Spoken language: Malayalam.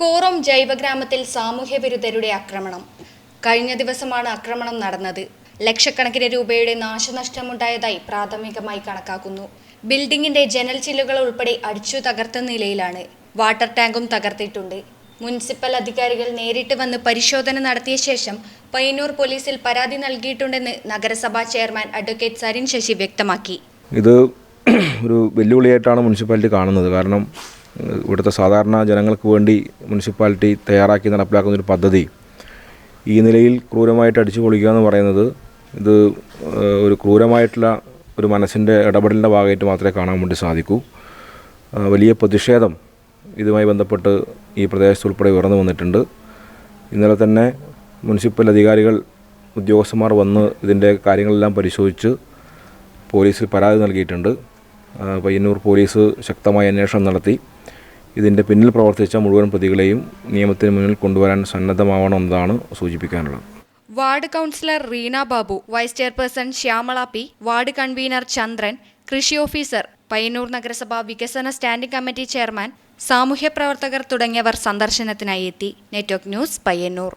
കോറം ജൈവഗ്രാമത്തിൽ സാമൂഹ്യ വിരുദ്ധരുടെ ആക്രമണം. കഴിഞ്ഞ ദിവസമാണ് ആക്രമണം നടന്നത്. ലക്ഷക്കണക്കിന് രൂപയുടെ നാശനഷ്ടമുണ്ടായതായി പ്രാഥമികമായി കണക്കാക്കുന്നു. ബിൽഡിംഗിന്റെ ജനൽ ചില്ലുകൾ ഉൾപ്പെടെ അടിച്ചു തകർത്ത നിലയിലാണ്. വാട്ടർ ടാങ്കും തകർത്തിട്ടുണ്ട്. മുനിസിപ്പൽ അധികാരികൾ നേരിട്ട് വന്ന് പരിശോധന നടത്തിയ ശേഷം പയ്യന്നൂർ പോലീസിൽ പരാതി നൽകിയിട്ടുണ്ടെന്ന് നഗരസഭാ ചെയർമാൻ അഡ്വക്കേറ്റ് സരിൻ ശശി വ്യക്തമാക്കി. ഇത് ഒരു വെല്ലുവിളിയായിട്ടാണ് മുനിസിപ്പാലിറ്റി കാണുന്നത്. കാരണം ഇവിടുത്തെ സാധാരണ ജനങ്ങൾക്ക് വേണ്ടി മുനിസിപ്പാലിറ്റി തയ്യാറാക്കി നടപ്പിലാക്കുന്ന ഒരു പദ്ധതി. ഈ നിലയിൽ ക്രൂരമായിട്ട് അടിച്ചു പൊളിക്കുക എന്ന് പറയുന്നത് ഇത് ഒരു ക്രൂരമായിട്ടുള്ള ഒരു മനസ്സിന്റെ ഇടപെടലിന്റെ ഭാഗമായിട്ട് മാത്രമേ കാണാൻ വേണ്ടി സാധിക്കൂ. വലിയ പ്രതിഷേധം ഇതുമായി ബന്ധപ്പെട്ട് ഈ പ്രദേശത്ത് ഉൾപ്പെടെ ഉയർന്നു വന്നിട്ടുണ്ട്. ഇന്നലെ തന്നെ മുനിസിപ്പൽ അധികാരികൾ ഉദ്യോഗസ്ഥന്മാർ വന്ന് ഇതിന്റെ കാര്യങ്ങളെല്ലാം പരിശോധിച്ച് പോലീസിൽ പരാതി നൽകിയിട്ടുണ്ട്. പയ്യന്നൂർ പോലീസ് ശക്തമായ അന്വേഷണം നടത്തി. ഇതിന്റെ പിന്നിൽ പ്രവർത്തിച്ച മുഴുവൻ പ്രതികളെയും നിയമത്തിന് മുന്നിൽ കൊണ്ടുവരാൻ സന്നദ്ധമാവണമെന്നതാണ് സൂചിപ്പിക്കാനുള്ളത്. Ward councillor Reena Babu vice chairperson Shyamala P ward convener Chandran കൃഷി ഓഫീസർ പയ്യന്നൂർ നഗരസഭ വികസന സ്റ്റാൻഡിംഗ് കമ്മിറ്റി ചെയർമാൻ സാമൂഹ്യ പ്രവർത്തകർ തുടങ്ങിയവർ സന്ദർശനത്തിനായി എത്തി. Network news Payyanur.